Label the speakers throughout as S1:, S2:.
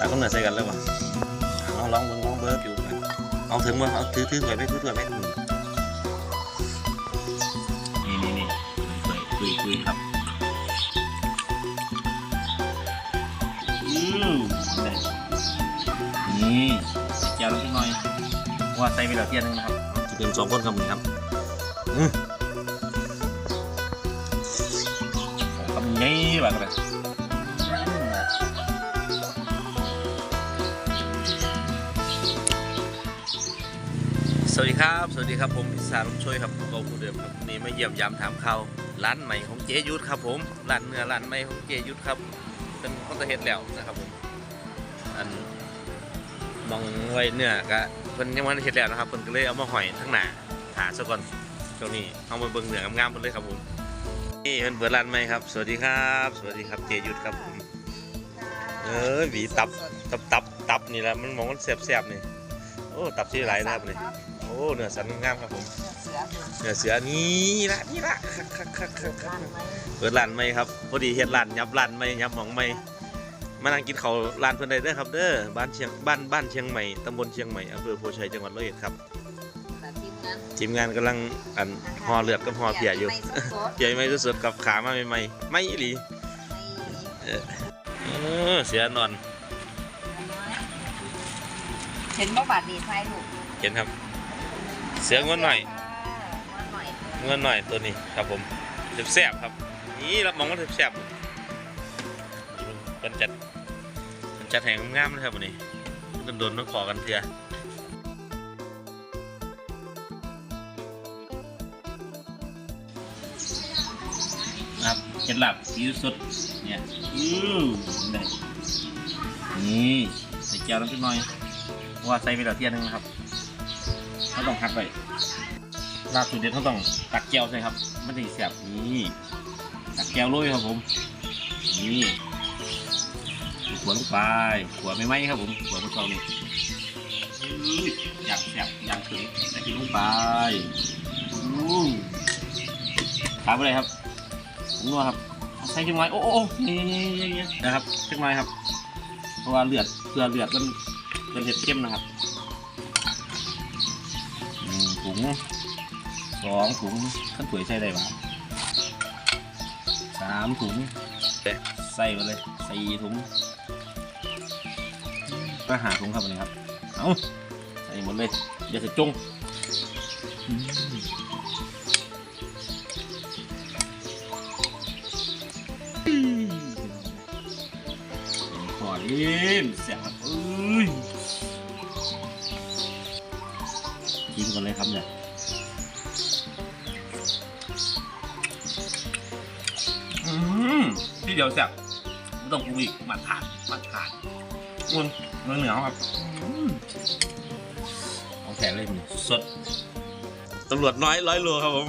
S1: ตาก็เหนือใส่กันเลยวะเอาลองเบิ่งลองเบิร์อยู่กันเอาถึงมาเอาถือถือถวยไปถือถวยไปนี่นี่นี่คุยคุยครับอืมนี่เจียวลงนิดหน่อยว่าใส่ไปแล้วเทียนนึงนะครับจะเป็นสองคนครับผมครับอืมคำใหญ่แบบเสวัสดีครับ สวัสดีครับผมพิสารลุงช่วยครับผมก็ผู้เดิมครับนี่มาเยี่ยมยามถามข่าวร้านใหม่ของเจยุทธครับผมร้านเนื้อร้านใหม่ของเจยุทธครับเป็นคนตะเฮ็ดแล้วนะครับผมอันมองไว้เนื้อกะเพิ่นยังไม่ได้เฮ็ดแล้วนะครับเพิ่นก็เลยเอามาหอยทั้งหน้าหาซะก่อนช่วงนี้เอามาเบิ่งเนื้องามๆเพิ่นเลยครับผมนี่เพิ่นเปิดร้านใหม่ครับสวัสดีครับ สวัสดีครับเจยุทธครับผมเออหวีตับตับตับตับนี่แหละมันมองมันแซ่บๆนี่โอ้ตับที่หลนะครับนี่ อ้เนื้อสันงามครับผม
S2: เสือ
S1: เนื้อเสือนี่ละนี่ละคักคักคักคักคั
S2: ร้ากนไหม
S1: เปิดร้านใหม่ครับพอดีเฮ็ดร้านยับร้านใหม่ยับหมองใหม่มานั่งกินข้าวร้านเพิ่นได้เด้อครับเด้อบ้านเชียงบ้านบ้านเชียงใหม่ตำบลเชียงใหม่อำเภอโพชัยจังหวัดร้อยเอ็ดครับ
S2: แต่ทีมนั้น
S1: ทีมงานกำลังอันห่อเลือดกับห่อเพียอยู่
S2: ไม่สด
S1: เพียไม่สดๆกับขามาใหม่ๆไม่อีหลี
S2: ๆ
S1: เออเสือนอน
S2: เห็นบ่บาดดีไฟลูก
S1: เห็นครับเสืองวนหน่อย
S2: งวนหน่อย
S1: เงินหน่อยตัวนี้ครับผมแซ่บครับ นี่รับมองว่าแซ่บๆเป็นจัดเป็นจัดแห่งงามๆนะครับวันนี้โดนๆต้องขอกันเถื่อครับเคล็ดลับซีอิ๊วสดเนี่ยอือนี่นี่ใส่แก้วน้ำพริกหน่อยเพราะว่าใส่ไปแล้วเที่ยนึงนะครับ เขาต้องหักไปลาบสูตรเด็ดเขาต้องตักแก้วใช่ครับไม่ได้เสียบนี่ตักแก้วโรยครับผมนี่ขวดลงไปขวดไม่ไหมครับผมขวดมันเก่านี่อื้อยากเสียบอยากถึงใส่พริกลงไปอู้ขาไปเลยครับผมนัวครับใส่จังไว้โอ้โอ้โอ้นี่นี่นี่นะครับจังไว้ครับ เพราะว่าเลือดเกลือเลือดมันเป็นเห็ดเข้มนะครับ ถุงสองถุงขั้นถวยใส่ได้ปะสามถุงใส่มาเลยสี่ถุงก็หาถุงครับวันนี้ครับ เอาใส่หมดเลยอย่าใส่จงอืมขอลิ้นเสียบ ครับเนี่ยอืมที่เดียวแซ่บไม่ต้องปรุงอีกมาทานมาทานมันเนื้อเหนียวครับอืมเอาแขนเลยมันสดตำรวจน้อยร้อยโลครับผม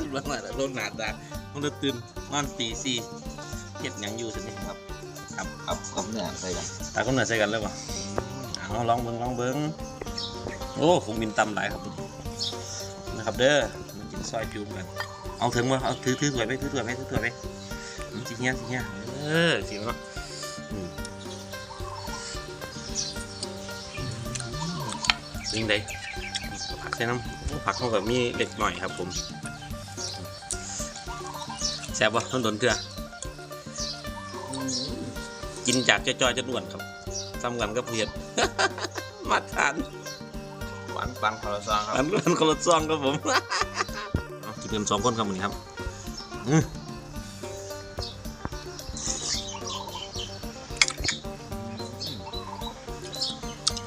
S1: ตำรวจน้อยร้อยโลหนาดามันจะตื่นนอนตีสี่เห็ดหยังอยู่สินี่ครับครับครับกับเนื้อใส่กันตาก็เนื้อใส่กันเลยวะเอาลองเบิ้งลองเบิ้ง โอ้คงบินตำหลายครับนะครับเด้อมากินซอยพิวกันเอาถึงมาเอาถือถือถวยไปถือถวยไปถือถวยไปอืมสิเงี้ยสิเงี้ยเออสิเนาะอืมสิ่งใดผักใส่น้ำผักเขาแบบมีเล็กหน่อยครับผมแซ่บวะต้นต้นเถื่ออืมกินจากจอยๆจะด่วนครับซ้ำกันก็เพียดมาทาน
S3: หวานปังพาราซองครับ
S1: อันนั้นคนละซองครับผมเอาจะเป็นสองคนครับวันนี้ครับอืม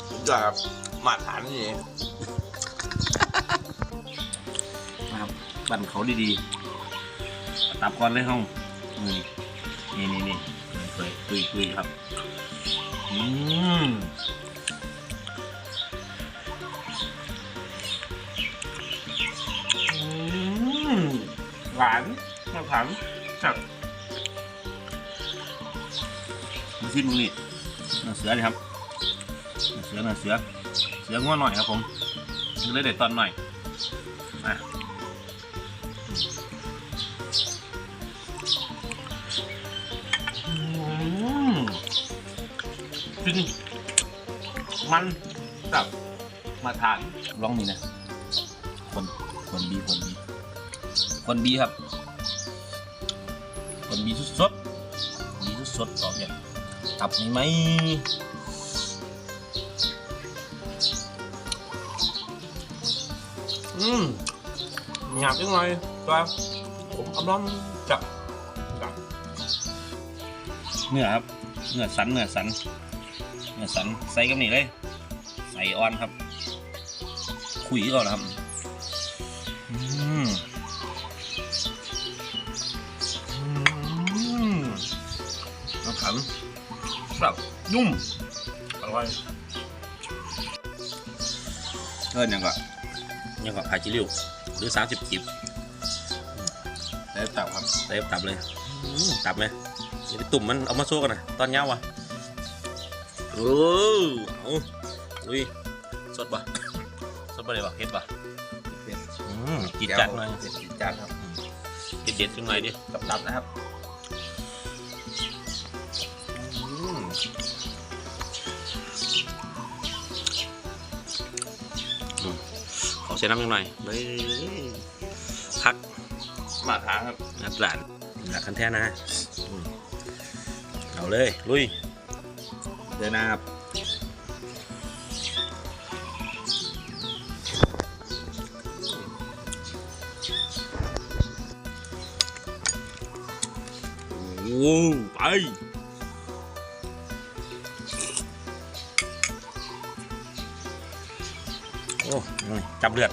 S3: สุดยอดครับมาตรฐานนี่
S1: นะครับบั่นเขาดีๆตับก่อนเลยห้องนี่นี่นี่นี่เคยคุยคุยครับ อืม หวานมะขามจับมาชิมมึงนี่เนื้อเสือเลยครับเนื้อเสือเนื้อเสือ เสือง้อหน่อยครับผมเลยเด็ดตอนหน่อยมาอืมขึ้นมันกับมาทานลองนี่นะคนคนบีคนบี คนบีครับ คนบีสดๆบีสดๆออกเนี่ยตับนี่ไหม
S3: อืมหยาบจังเลยตัวผมกำลังจับจับ
S1: เนื้อครับเนื้อสันเนื้อสันเนื้อสันใส่กับนี่เลย ใส่ออนครับ คุยก่อนนะครับ นุ่ม อร่อยเออยังก็ยังก็ผัดจิริวหรือสามสิบกิบ
S3: แล้วจับครับ
S1: เต็มตับเลยอืมตับเลยอย่าไปตุ่มมันเอามาโซ่กันนะตอนเงาวะโอ้เอาอุ้ยสดปะสดปะเลยปะเผ็ดปะ
S3: เผ็ด
S1: อืมกินจัดหน่อย
S3: เผ็ดจีดจัดครับ
S1: กินเด็ดจังหน่อยดิ
S3: กับตับนะครับ
S1: เสียน้ำจังหน่อยเลยคัก
S3: มาทานครับ
S1: นัดหลานหลักคันแท้นะอืมเอาเลย ลุย
S3: เดินหน้าครับ
S1: โอ้ไป จับเลือด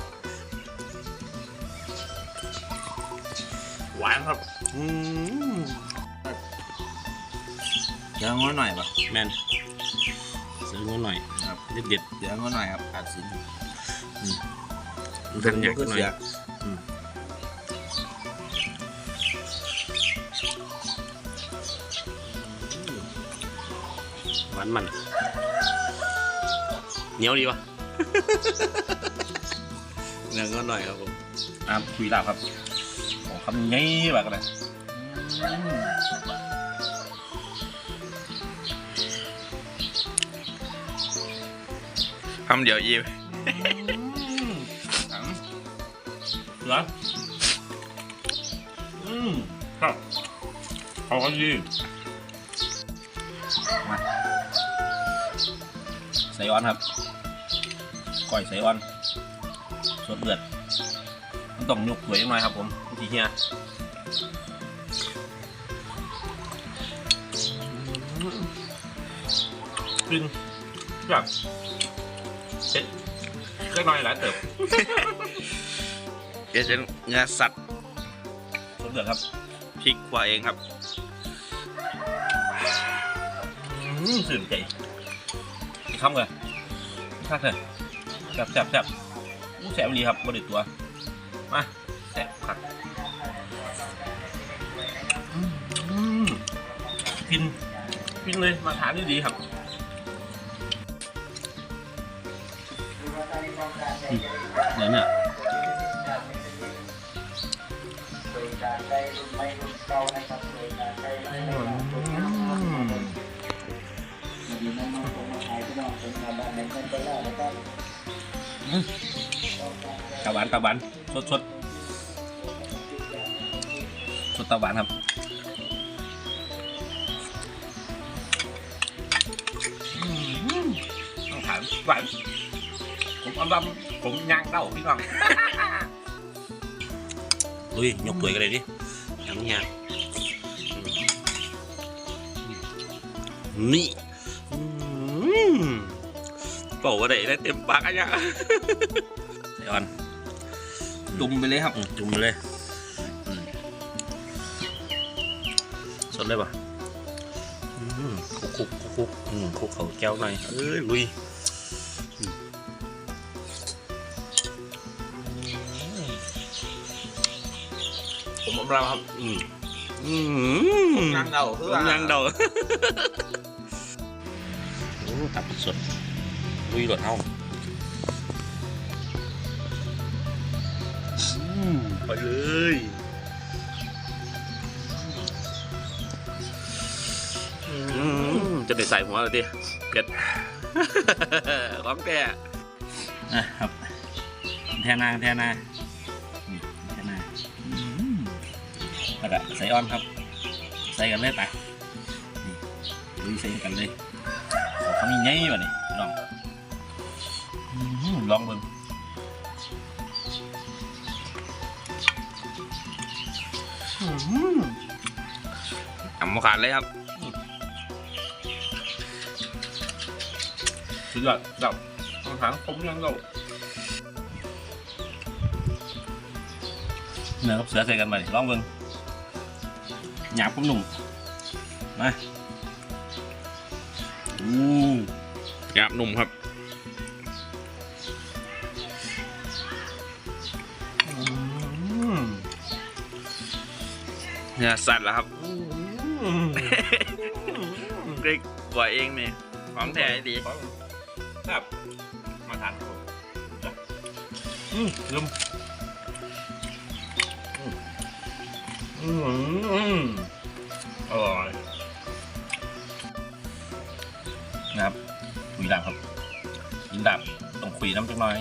S3: หวานครับ
S1: อืม
S3: เดี๋ยวง้อหน่อยป่ะ
S1: แมนซื้องูหน่อย
S3: ครับ
S1: เด็ดเด็ด
S3: เดี๋ยวง้อหน่อยครับอาจสิน
S1: ทันอยากหน่อย
S3: เสี
S1: หวานมันเหนียวดีวะ เนื้อก็หน่อยครับผมน้ำคุยลาบครับโอ้คำงี้แบบกันเลย
S3: คำเดียวยีบ
S1: ถังเหรออืมครับเขาก็ยีมาใส่ออนครับก้อยใส่ออน สดเลือดมันต้องยกสวยหน่อยครับผมทีเฮียขึ้นแบบเผ็ดก็น้อยหลายเติบ
S3: เดี๋ยวจะเนื้อสัตว์
S1: สดเลือดครับ
S3: พริกขัวเองครับ
S1: อืมสื่นใจอีกคำเลยอีกคำเลยแซ่บแซ่บแซ่บ อู้แซ่บดีครับบไดิตัว มาแซ่บผักอืมอืมกินกินเลยมาทานดีๆครับเนี่ยเนี่ยอืม ตะหวานตะหวานสดสดสดตะหวานครับอืมต้องถามหวานผมเอาลำผมย่างเต้าพี่น้องลุยยกตัวกันเลยดิยังยางนี่อืมเป่าว่าได้ได้เต็มปากอะเนี่ยไอออน จุ่มไปเลยครับจุ่มไปเลยอืมสดเลยป่ะอืมคุกคุกคุกคุกอืมคุกเขาแก้วหน่อยเอ้ยลุย
S3: ผมอมเราครับ
S1: อืมอืม
S3: ยางเดาคือ
S1: ต้
S3: ว่าม
S1: ยางเดาโอ้ตับสดลุยหลดเอา ไปเลยอืมจะได้ใส่หัวเลยดิเผ็ดของแกอะครับแทนาแทนานี่แทนาอืมแล้วก็ใส่ออนครับ ใส่กันเลยไปนี่ลุยใส่กันเลยขอคำนี้ไงวะนี่ลองอืมลองเบิ่ง อืมอ่ำมาขาดเลยครับสุดยอดดับอาหารผมยังเราเนื้อกับเสือใส่กันไปลองเบิ่งหยาบกับหนุ่มมาอู้หยาบหนุ่มครับ เนี่ยสั่นแล้วครับเด็กบ่อยเองนี่ของแท้ดีครับมาทานครับผมอืมลืมอืมอืมอร่อยนะครับคุยดับครับกินดับต้องคุยน้ำจังหน่อย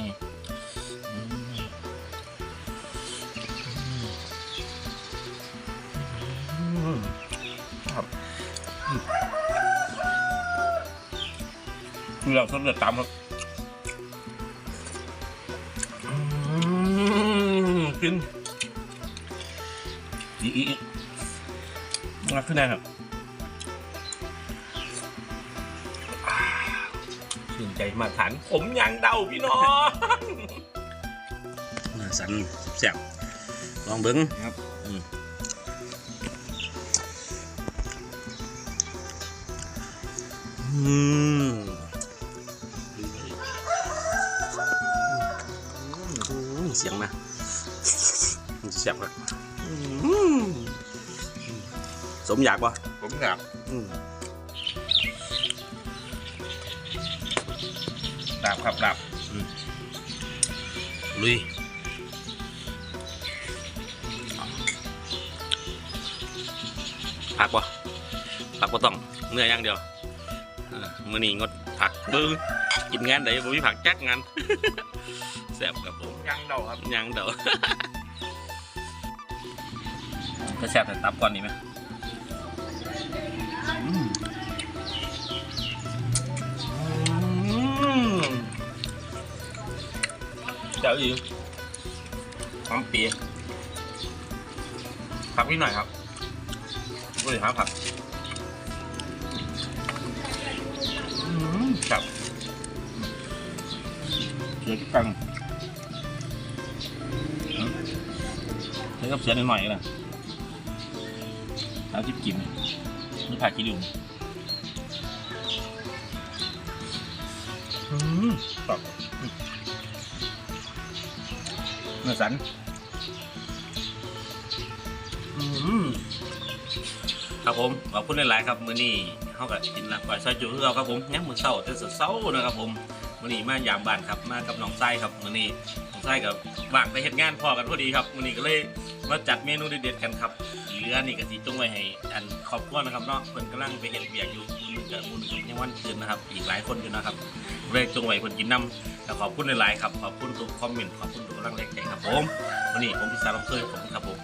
S1: คือเราสดเลือดตามครับอืมกินอีกอีกอีกรักขึ้นได้ครับอ่าชื่นใจมาฐานผมยางเดาพี่น้องสันแสบลองเบิ้งครับอืม เสียงมาเสียบครับอืมสมอยากปะ
S3: ผมอยาก
S1: อืมดับครับดับอืมลุยผักปะผักปะต้องเนื้อย่างเดียวเออมือนี้งดผักเบิ้งกินงานไหนบ่มีผักจักงานแซ่บครับผม
S3: ยังเดาครับ
S1: ยังเดี๋ยวก็แซ่บแต่ตับก่อนดีไหมอืมอืมเดี๋ยวอีกความเปียกผักนิดหน่อยครับก็เลยหาผักอืมครับเดี๋ยวที่กัน ใช้กับเสือหน่อยๆก็ได้เอาจิบกินนี่ผักกินอยู่อืมกรอบอืมเนื้อสันอืมครับผมขอบคุณหลายๆครับมื้อนี้เขากับกินลาบก้อยซอยจุคือเราครับผมยังมื้อเช้าแต่เช้าๆนะครับผมมื้อนี้มายามบ้านครับมากับน้องไส้ครับมื้อนี้ ใช่กับว่างไปเห็นงานพอกันพอดีครับวันนี้ก็เลยมาจัดเมนูเด็ดๆกันครับเหลือนี่ก็สิจงไว้ให้อันครอบครัวนะครับเนาะเพิ่นกำลังไปเห็นเบียกอยู่มูลเกิดมูลเกิยังวันคืนนะครับ อีกหลายคนอยู่นะครับเลยจงไว้คนกินน้ำแต่ขอบคุณหลายๆครับขอบคุณทุกคอมเมนต์ขอบคุณทุกกำลังแรงใจครับผมวันนี้ผมพิซซ่าลมเซยผมครับผม